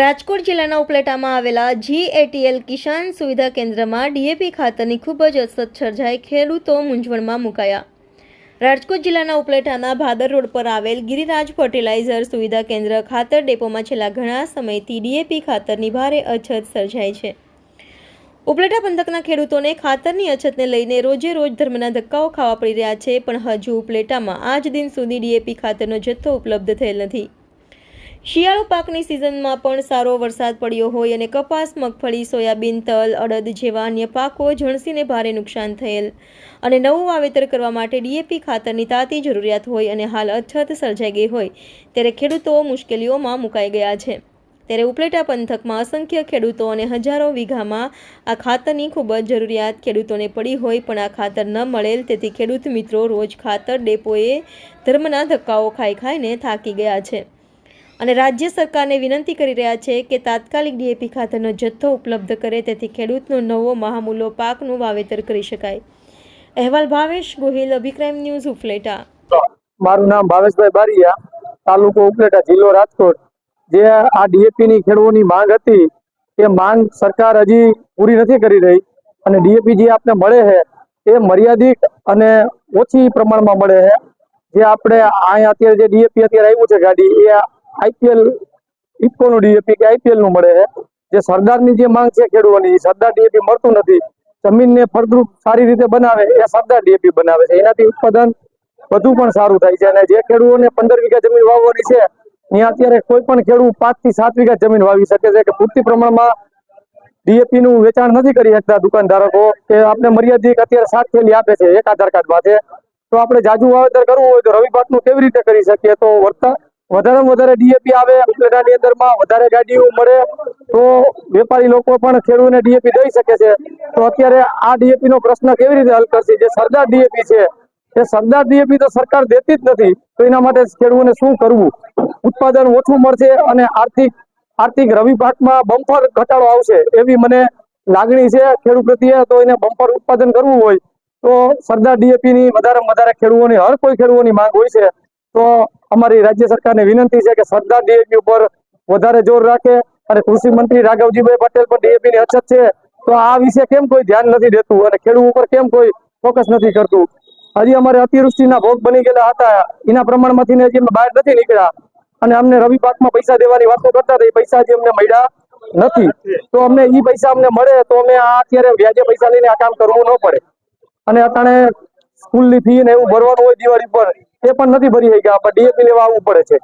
રાજકોટ જિલ્લાના ઉપલેટામાં આવેલા જીએટીએલ કિસાન સુવિધા કેન્દ્રમાં ડીએપી ખાતરની ખૂબ જ અછત સર્જાઈ, ખેડૂતો મૂંઝવણમાં મુકાયા. રાજકોટ જિલ્લાના ઉપલેટાના ભાદર રોડ પર આવેલ ગિરિરાજ ફર્ટિલાઇઝર સુવિધા કેન્દ્ર ખાતર ડેપોમાં છેલ્લા ઘણા સમયથી ડીએપી ખાતરની ભારે અછત સર્જાઈ છે. ઉપલેટા પંથકના ખેડૂતોને ખાતરની અછતને લઈને રોજે રોજ ધર્મના ધક્કાઓ ખાવા પડી રહ્યા છે, પણ હજુ ઉપલેટામાં આજ દિન સુધી ડીએપી ખાતરનો જથ્થો ઉપલબ્ધ થયેલ નથી. શિયાળો પાકની સિઝનમાં પણ સારો વરસાદ પડ્યો હોય અને કપાસ, મગફળી, સોયાબીન, તલ, અડદ જેવા અન્ય પાકો ઝણસીને ભારે નુકસાન થયેલ. અને નવું વાવેતર કરવા માટે ડીએપી ખાતરની તાતી જરૂરિયાત હોય અને હાલ અછત સર્જાઈ ગઈ હોય, ત્યારે ખેડૂતો મુશ્કેલીઓમાં મુકાઈ ગયા છે. ત્યારે ઉપલેટા પંથકમાં અસંખ્ય ખેડૂતો અને હજારો વીઘામાં આ ખાતરની ખૂબ જ જરૂરિયાત ખેડૂતોને પડી હોય પણ આ ખાતર ન મળેલ, તેથી ખેડૂત મિત્રો રોજ ખાતર ડેપોએ ધર્મના ધક્કાઓ ખાઈ ખાઈને થાકી ગયા છે. અને રાજ્ય સરકારને વિનંતી કરી રહ્યા છે કે તાત્કાલિક ડીએપી ખાતરનો જથ્થો ઉપલબ્ધ કરે, તેથી ખેડૂતનો નવો મહામૂલો પાકનું વાવેતર કરી શકાય. અહેવાલ ભાવેશ ગોહિલ, અભિક્રાઇમ ન્યૂઝ ઉપલેટા. મારું નામ ભાવેશભાઈ બારિયા, તાલુકો ઉપલેટા જિલ્લો રાજકોટ. જે આ ડીએપી ની ખેડૂતોની માંગ હતી, એ માંગ સરકાર હજી પૂરી નથી કરી રહી. અને ડીએપી જે આપણે મળે છે, એ મર્યાદિત અને ઓછી પ્રમાણમાં મળે છે. જે આપણે અહીંયા અત્યારે જે ડીએપી અત્યારે આવ્યું છે ગાડી, એ આઈપીએલ ઇફકોનું ડીએપી કે આઈપીએલનું મળે છે. જે સરદારની જે માંગ છે ખેડૂતોની, એ સરદાર ડીએપી મળતું નથી. જમીનને ફળદ્રુપ સારી રીતે બનાવે, એ સરદાર ડીએપી બનાવે છે. એનાથી ઉત્પાદન વધુ પણ સારું થાય છે. અને જે ખેડૂતોને પંદર વીઘા જમીન વાવવાની છે ત્યાં અત્યારે કોઈ પણ ખેડૂત પાંચથી સાત વીઘા જમીન વાવી શકે છે કે પૂરતી પ્રમાણમાં ડીએપી નું વેચાણ નથી કરી શકતા દુકાનદારકો કે આપણે મર્યાદિત અત્યારે સાત થેલી આપે છે, એક આધાર કાર્ડ માટે તો આપણે જાજુ વાવેતર કરવું હોય તો રવિ પાકનું કેવી રીતે કરી શકીએ? તો વર્તા, વધારેમાં વધારે ડીએપી આવે, ઉપલેટાની અંદરમાં વધારે ગાડીઓ મળે, તો વેપારી લોકો પણ ખેડૂતને ડીએપી દઈ શકે છે. તો અત્યારે આ ડીએપી નો પ્રશ્ન કેવી રીતે હલ કરશે? જે સરદાર ડીએપી છે એ સરદાર ડીએપી તો સરકાર દેતી જ નથી, તો એના માટે ખેડૂતોને શું કરવું? ઉત્પાદન ઓછું મળશે અને આર્થિક આર્થિક રવિ પાકમાં બમ્પર ઘટાડો આવશે એવી મને લાગણી છે ખેડૂત પ્રત્યે, તો એને બમ્પર ઉત્પાદન કરવું હોય, તો સરદાર ડીએપી ની વધારેમાં વધારે ખેડૂતોની, હર કોઈ ખેડૂતોની માંગ હોય છે. તો અમારી રાજ્ય સરકારને વિનંતી છે કે સરદાર ડીએપી ઉપર વધારે જોર રાખે. અને કૃષિ મંત્રી રાઘવજીભાઈ પટેલ પણ ડીએપી ની અછત છે. તો આ વિશે કેમ કોઈ ધ્યાન નથી દેતું? અને ખેડૂત ઉપર કેમ કોઈ ફોકસ નથી કરતું? હજી અમારે અતિવૃષ્ટિના ભોગ બની ગયેલા હતા. એના પ્રમાણમાંથી હજી અમે બહાર નથી નીકળ્યા. અને અમને રવિ પાકમાં પૈસા દેવાની વાતો કરતા હતા, એ પૈસા હજી અમને મળ્યા નથી. તો અમને એ પૈસા અમને મળે તો અમે આ અત્યારે વ્યાજે પૈસા લઈને આ કામ કરવું ન પડે. અને અત્યારે સ્કૂલની ફી ને એવું ભરવાનું હોય દિવાળી પર, એ પણ નથી ભરી શક્યા. પણ ડીએપી લેવા આવવું પડે છે.